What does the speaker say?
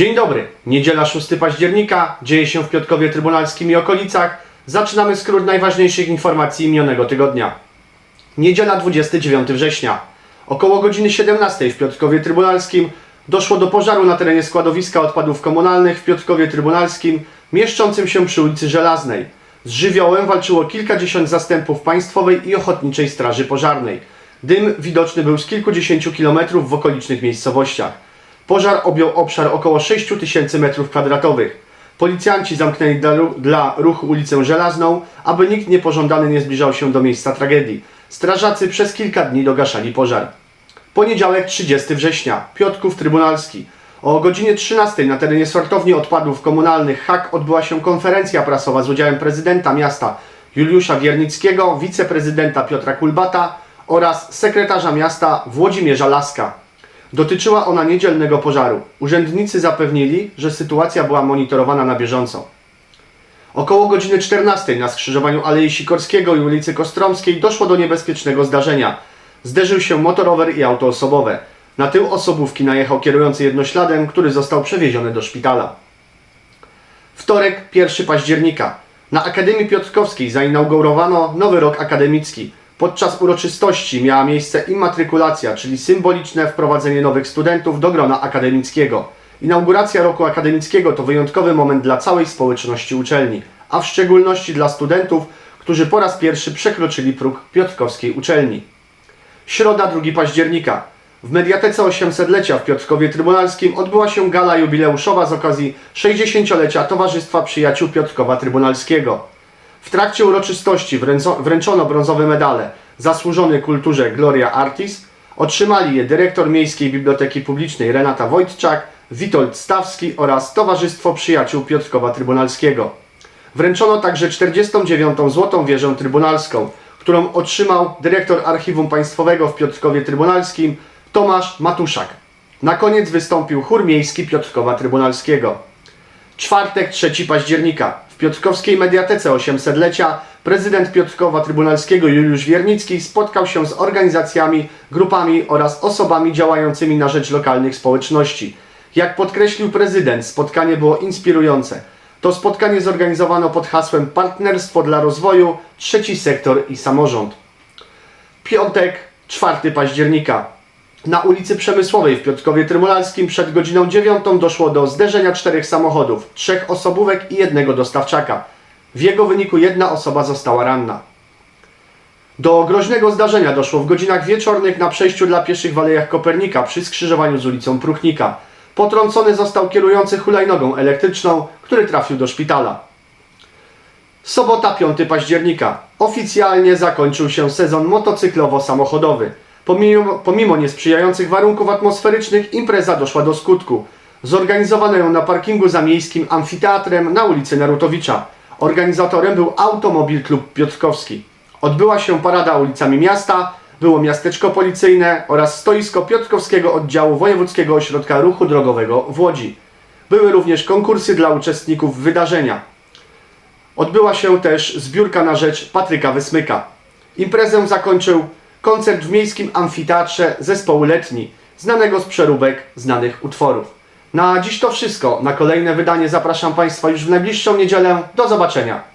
Dzień dobry. Niedziela 6 października. Dzieje się w Piotkowie Trybunalskim i okolicach. Zaczynamy skrót najważniejszych informacji minionego tygodnia. Niedziela 29 września. Około godziny 17 w Piotkowie Trybunalskim doszło do pożaru na terenie składowiska odpadów komunalnych w Piotkowie Trybunalskim, mieszczącym się przy ulicy Żelaznej. Z żywiołem walczyło kilkadziesiąt zastępów Państwowej i Ochotniczej Straży Pożarnej. Dym widoczny był z kilkudziesięciu kilometrów w okolicznych miejscowościach. Pożar objął obszar około 6 tysięcy metrów kwadratowych. Policjanci zamknęli dla, dla ruchu ulicę Żelazną, aby nikt niepożądany nie zbliżał się do miejsca tragedii. Strażacy przez kilka dni dogaszali pożar. Poniedziałek 30 września, Piotrków Trybunalski. O godzinie 13 na terenie sortowni odpadów komunalnych HAK odbyła się konferencja prasowa z udziałem prezydenta miasta Juliusza Wiernickiego, wiceprezydenta Piotra Kulbata oraz sekretarza miasta Włodzimierza Laska. Dotyczyła ona niedzielnego pożaru. Urzędnicy zapewnili, że sytuacja była monitorowana na bieżąco. Około godziny 14 na skrzyżowaniu Alei Sikorskiego i ulicy Kostromskiej doszło do niebezpiecznego zdarzenia. Zderzył się motorower i auto osobowe. Na tył osobówki najechał kierujący jednośladem, który został przewieziony do szpitala. Wtorek, 1 października. Na Akademii Piotrkowskiej zainaugurowano nowy rok akademicki. Podczas uroczystości miała miejsce immatrykulacja, czyli symboliczne wprowadzenie nowych studentów do grona akademickiego. Inauguracja roku akademickiego to wyjątkowy moment dla całej społeczności uczelni, a w szczególności dla studentów, którzy po raz pierwszy przekroczyli próg Piotrkowskiej uczelni. Środa 2 października. W Mediatece 800-lecia w Piotrkowie Trybunalskim odbyła się gala jubileuszowa z okazji 60-lecia Towarzystwa Przyjaciół Piotrkowa Trybunalskiego. W trakcie uroczystości wręczono brązowe medale Zasłużony Kulturze Gloria Artis. Otrzymali je dyrektor Miejskiej Biblioteki Publicznej Renata Wojtczak, Witold Stawski oraz Towarzystwo Przyjaciół Piotrkowa Trybunalskiego. Wręczono także 49. Złotą Wieżę Trybunalską, którą otrzymał dyrektor Archiwum Państwowego w Piotrkowie Trybunalskim Tomasz Matuszak. Na koniec wystąpił chór miejski Piotrkowa Trybunalskiego. Czwartek 3 października. W Piotrkowskiej Mediatece 800-lecia prezydent Piotrkowa Trybunalskiego Juliusz Wiernicki spotkał się z organizacjami, grupami oraz osobami działającymi na rzecz lokalnych społeczności. Jak podkreślił prezydent, spotkanie było inspirujące. To spotkanie zorganizowano pod hasłem Partnerstwo dla rozwoju, trzeci sektor i samorząd. Piątek, 4 października. Na ulicy Przemysłowej w Piotrkowie Trybunalskim przed godziną 9 doszło do zderzenia czterech samochodów, trzech osobówek i jednego dostawczaka. W jego wyniku jedna osoba została ranna. Do groźnego zdarzenia doszło w godzinach wieczornych na przejściu dla pieszych w Alejach Kopernika przy skrzyżowaniu z ulicą Pruchnika. Potrącony został kierujący hulajnogą elektryczną, który trafił do szpitala. Sobota 5 października. Oficjalnie zakończył się sezon motocyklowo-samochodowy. Pomimo, pomimo niesprzyjających warunków atmosferycznych impreza doszła do skutku. Zorganizowano ją na parkingu za miejskim amfiteatrem na ulicy Narutowicza. Organizatorem był Automobil Klub Piotrkowski. Odbyła się parada ulicami miasta, było miasteczko policyjne oraz stoisko Piotrkowskiego Oddziału Wojewódzkiego Ośrodka Ruchu Drogowego w Łodzi. Były również konkursy dla uczestników wydarzenia. Odbyła się też zbiórka na rzecz Patryka Wysmyka. Imprezę zakończył koncert w miejskim amfiteatrze zespołu letni, znanego z przeróbek znanych utworów. Na dziś to wszystko. Na kolejne wydanie zapraszam Państwa już w najbliższą niedzielę. Do zobaczenia.